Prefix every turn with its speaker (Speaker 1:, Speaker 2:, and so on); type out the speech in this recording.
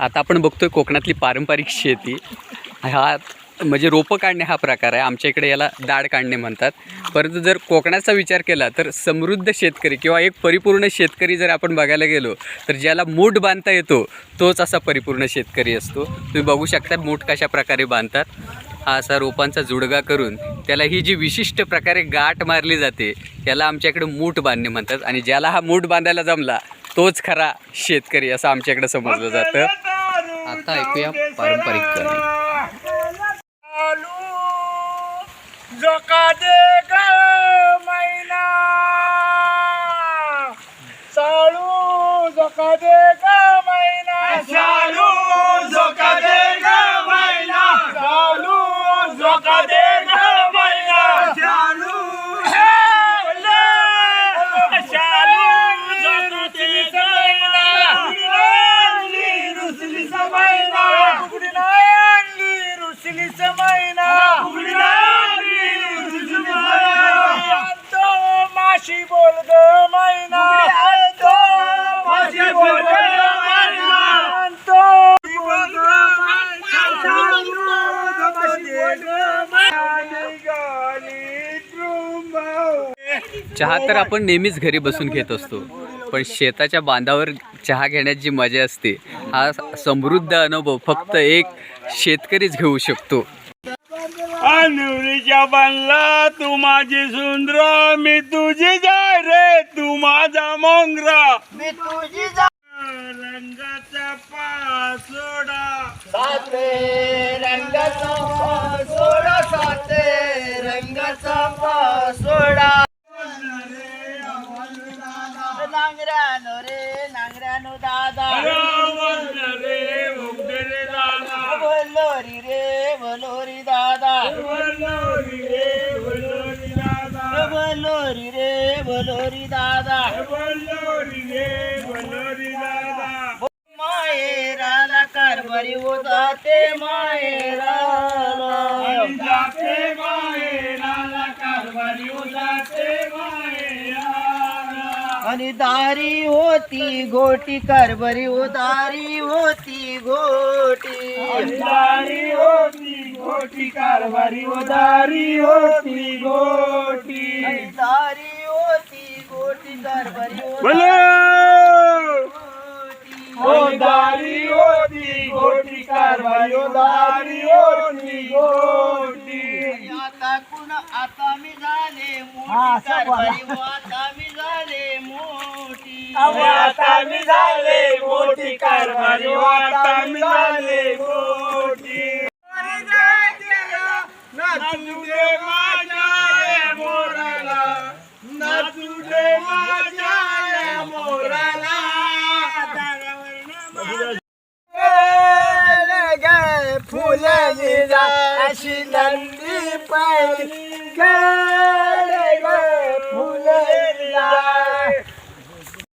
Speaker 1: आता आपण बघतोय कोकणातली पारंपरिक शेती. हा म्हणजे रोपं काढणे हा प्रकार आहे. आमच्या इकडे याला दाढ काढणे म्हणतात. परंतु जर कोकणाचा विचार केला तर समृद्ध शेतकरी किंवा एक परिपूर्ण शेतकरी जर आपण बघायला गेलो तर ज्याला मूठ बांधता येतो तोच असा परिपूर्ण शेतकरी असतो. तुम्ही बघू शकता मूठ कशा प्रकारे बांधतात. हा असा रोपांचा जुडगा करून त्याला ही जी विशिष्ट प्रकारे गाठ मारली जाते त्याला आमच्याकडे मूठ बांधणे म्हणतात. आणि ज्याला हा मूठ बांधायला जमला तोच खरा शेतकरी असं आमच्याकडे समजलं जातं. आता ऐकूया पारंपरिक गाणी
Speaker 2: जोका दे ग मैना चालू जोका दे ग मैना चालू जोका दे ग मैना चालू जोका दे ग मैना चालू माशी बोल ग मैना तो माशी बोल ग मैना तो बोल ग
Speaker 1: चहा तर आपण नेहमीच घरी बसून घेत असतो पण शेताच्या बांधावर चहा घेण्यात जी मजा असते हा समृद्ध अनुभव फक्त एक शेतकरीच घेऊ शकतो.
Speaker 2: अनुरीच्या बांधला तू माझी सुंदरा मी तुझी जाय रे तू माझा मोंगरा. मी तुझी रंगाचा पासोडा. साते रंगाचा पासोडा साते रंगाचा पासोडा. नांगऱ्यानो रे नांगऱ्यानो दादा. बोलोरी रे बोलोरी दादा। बोलोरी रे बोलोरी दादा। बोलोरी रे बोलोरी दादा। बोलोरी रे बोलोरी दादा। माहेराला कारभारी जाते माहेराला जाते माहेराला कारभारी जाते माहेराला आणि दारी होती गोटी कारभारी हो दारी होती गोटी. दारी होती गोटी कारभारी हो दारी होती गोटी. दारी होती गोटी कारभारी हो दारी होती गोटी कारभारी हो दारी होती गोटी. आता कुण आता मी झाले मोठी कारभारी हो आता मी मोठी आता मी झाले मोठी कारभारी. हो आता मी झाले मोठी. नाचू दे माझ्या मोराला. नाचू दे माझ्या मोराला. फुलाची अशी नंदी पाहिली.